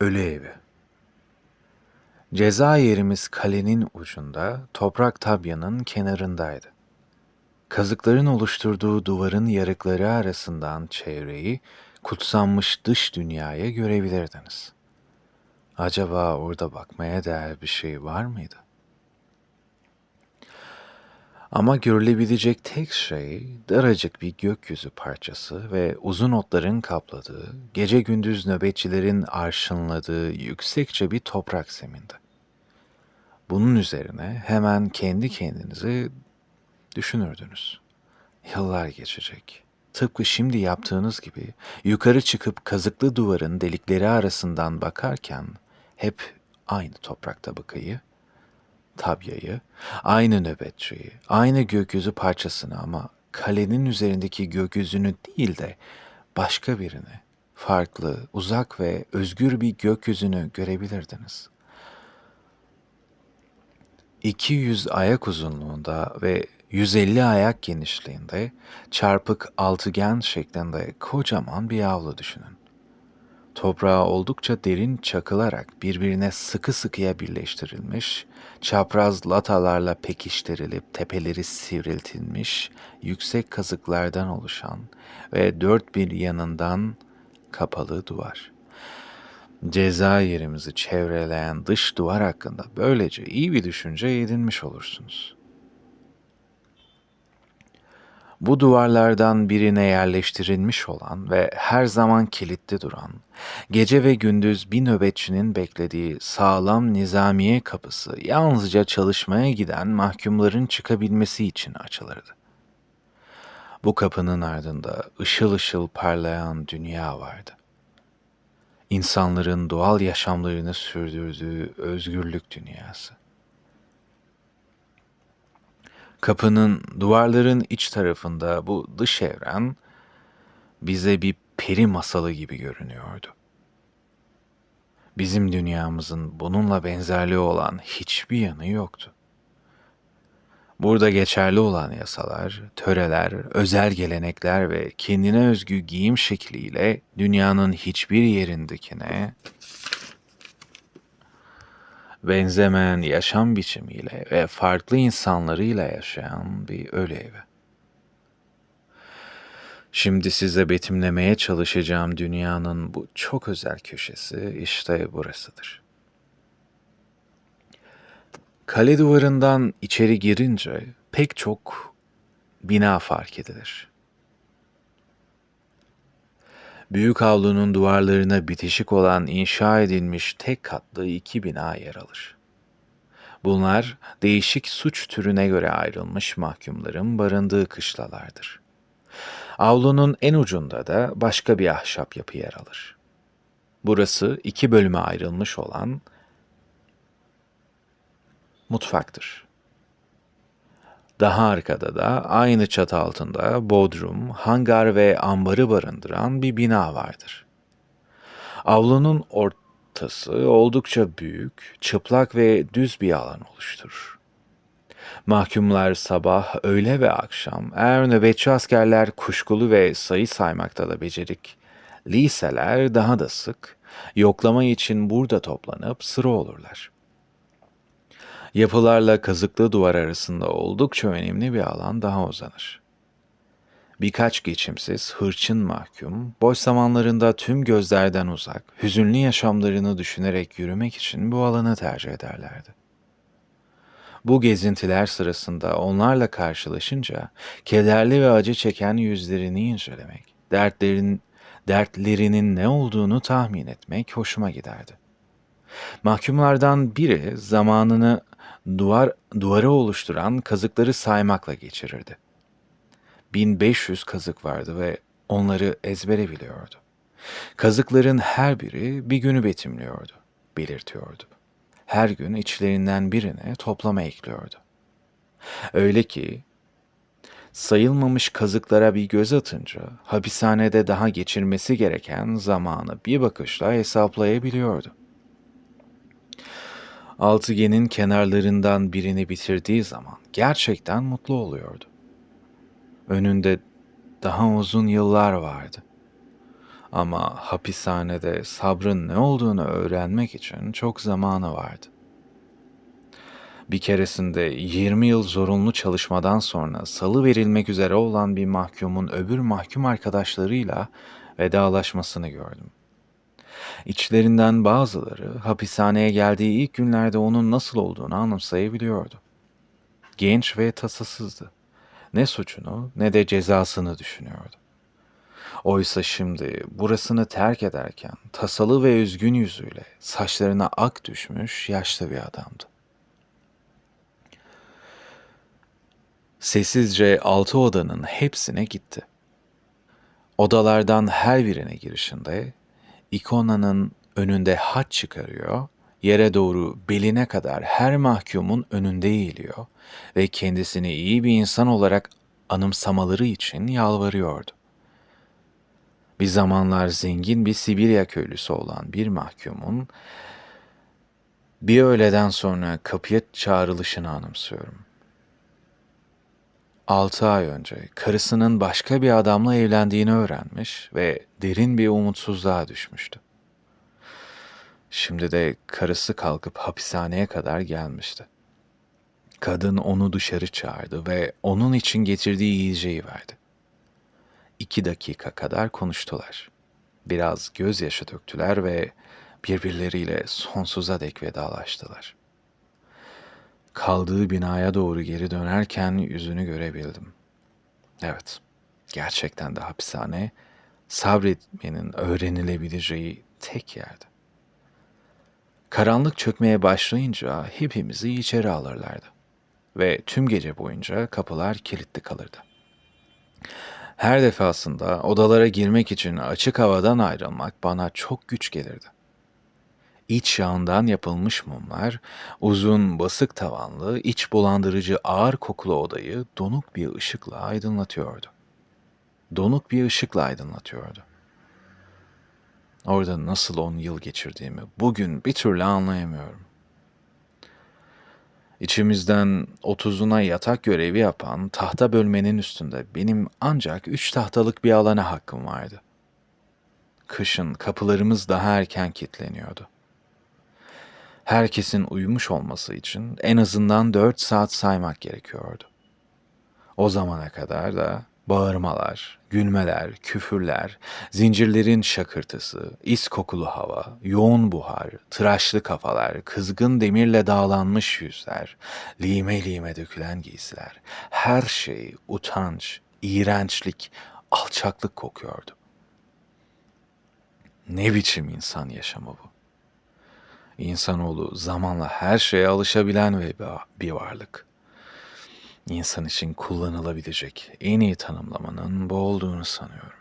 Ölü evi. Cezayirimiz kalenin ucunda, toprak tabyanın kenarındaydı. Kazıkların oluşturduğu duvarın yarıkları arasından çevreyi, kutsanmış dış dünyaya görebilirdiniz. Acaba orada bakmaya değer bir şey var mıydı? Ama görülebilecek tek şey daracık bir gökyüzü parçası ve uzun otların kapladığı, gece gündüz nöbetçilerin arşınladığı yüksekçe bir toprak zemindi. Bunun üzerine hemen kendi kendinizi düşünürdünüz. Yıllar geçecek. Tıpkı şimdi yaptığınız gibi yukarı çıkıp kazıklı duvarın delikleri arasından bakarken hep aynı toprak tabakayı, tabyayı, aynı nöbetçiyi, aynı gökyüzü parçasını ama kalenin üzerindeki gökyüzünü değil de başka birini, farklı, uzak ve özgür bir gökyüzünü görebilirdiniz. 200 ayak uzunluğunda ve 150 ayak genişliğinde çarpık altıgen şeklinde kocaman bir avlu düşünün. Toprağı oldukça derin çakılarak birbirine sıkı sıkıya birleştirilmiş, çapraz latalarla pekiştirilip tepeleri sivriltilmiş, yüksek kazıklardan oluşan ve dört bir yanından kapalı duvar. Cezayirimizi çevreleyen dış duvar hakkında böylece iyi bir düşünce edinmiş olursunuz. Bu duvarlardan birine yerleştirilmiş olan ve her zaman kilitli duran, gece ve gündüz bir nöbetçinin beklediği sağlam nizamiye kapısı yalnızca çalışmaya giden mahkumların çıkabilmesi için açılırdı. Bu kapının ardında ışıl ışıl parlayan dünya vardı. İnsanların doğal yaşamlarını sürdürdüğü özgürlük dünyası. Kapının, duvarların iç tarafında bu dış evren bize bir peri masalı gibi görünüyordu. Bizim dünyamızın bununla benzerliği olan hiçbir yanı yoktu. Burada geçerli olan yasalar, töreler, özel gelenekler ve kendine özgü giyim şekliyle dünyanın hiçbir yerindekine benzemeyen yaşam biçimiyle ve farklı insanlarıyla yaşayan bir ölü evi. Şimdi size betimlemeye çalışacağım dünyanın bu çok özel köşesi işte burasıdır. Kale duvarından içeri girince pek çok bina fark edilir. Büyük avlunun duvarlarına bitişik olan inşa edilmiş tek katlı iki bina yer alır. Bunlar değişik suç türüne göre ayrılmış mahkumların barındığı kışlalardır. Avlunun en ucunda da başka bir ahşap yapı yer alır. Burası iki bölüme ayrılmış olan mutfaktır. Daha arkada da aynı çatı altında bodrum, hangar ve ambarı barındıran bir bina vardır. Avlunun ortası oldukça büyük, çıplak ve düz bir alan oluşturur. Mahkumlar sabah, öğle ve akşam, eğer nöbetçi askerler kuşkulu ve sayı saymakta da becerik, liseler daha da sık, yoklama için burada toplanıp sıra olurlar.'' Yapılarla kazıklı duvar arasında oldukça önemli bir alan daha uzanır. Birkaç geçimsiz, hırçın mahkum, boş zamanlarında tüm gözlerden uzak, hüzünlü yaşamlarını düşünerek yürümek için bu alanı tercih ederlerdi. Bu gezintiler sırasında onlarla karşılaşınca kederli ve acı çeken yüzlerini incelemek, dertlerin, dertlerinin ne olduğunu tahmin etmek hoşuma giderdi. Mahkumlardan biri zamanını duvar duvarı oluşturan kazıkları saymakla geçirirdi. 1500 kazık vardı ve onları ezbere biliyordu. Kazıkların her biri bir günü betimliyordu, belirtiyordu. Her gün içlerinden birine toplama ekliyordu. Öyle ki sayılmamış kazıklara bir göz atınca hapishanede daha geçirmesi gereken zamanı bir bakışla hesaplayabiliyordu altıgenin kenarlarından birini bitirdiği zaman gerçekten mutlu oluyordu. Önünde daha uzun yıllar vardı. Ama hapishanede sabrın ne olduğunu öğrenmek için çok zamanı vardı. Bir keresinde 20 yıl zorunlu çalışmadan sonra salı verilmek üzere olan bir mahkumun öbür mahkum arkadaşlarıyla vedalaşmasını gördüm. İçlerinden bazıları hapishaneye geldiği ilk günlerde onun nasıl olduğunu anımsayabiliyordu. Genç ve tasasızdı. Ne suçunu ne de cezasını düşünüyordu. Oysa şimdi burasını terk ederken tasalı ve üzgün yüzüyle saçlarına ak düşmüş yaşlı bir adamdı. Sessizce altı odanın hepsine gitti. Odalardan her birine girişinde ikonanın önünde haç çıkarıyor, yere doğru beline kadar her mahkumun önünde eğiliyor ve kendisini iyi bir insan olarak anımsamaları için yalvarıyordu. Bir zamanlar zengin bir Sibirya köylüsü olan bir mahkumun bir öğleden sonra kapıya çağrılışını anımsıyorum. Altı ay önce karısının başka bir adamla evlendiğini öğrenmiş ve derin bir umutsuzluğa düşmüştü. Şimdi de karısı kalkıp hapishaneye kadar gelmişti. Kadın onu dışarı çağırdı ve onun için getirdiği yiyeceği verdi. İki dakika kadar konuştular. Biraz gözyaşı döktüler ve birbirleriyle sonsuza dek vedalaştılar. Kaldığı binaya doğru geri dönerken yüzünü görebildim. Evet, gerçekten de hapishane sabretmenin öğrenilebileceği tek yerdi. Karanlık çökmeye başlayınca hepimizi içeri alırlardı ve tüm gece boyunca kapılar kilitli kalırdı. Her defasında odalara girmek için açık havadan ayrılmak bana çok güç gelirdi. İç yağından yapılmış mumlar, uzun basık tavanlı, iç bulandırıcı ağır kokulu odayı donuk bir ışıkla aydınlatıyordu. Donuk bir ışıkla aydınlatıyordu. Orada nasıl on yıl geçirdiğimi bugün bir türlü anlayamıyorum. İçimizden otuzuna yatak görevi yapan tahta bölmenin üstünde benim ancak üç tahtalık bir alana hakkım vardı. Kışın kapılarımız daha erken kilitleniyordu. Herkesin uyumuş olması için en azından dört saat saymak gerekiyordu. O zamana kadar da bağırmalar, gülmeler, küfürler, zincirlerin şakırtısı, is kokulu hava, yoğun buhar, tıraşlı kafalar, kızgın demirle dağlanmış yüzler, lime lime dökülen giysiler, her şey utanç, iğrençlik, alçaklık kokuyordu. Ne biçim insan yaşamı bu? İnsanoğlu zamanla her şeye alışabilen ve bir varlık. İnsan için kullanılabilecek en iyi tanımlamanın bu olduğunu sanıyorum.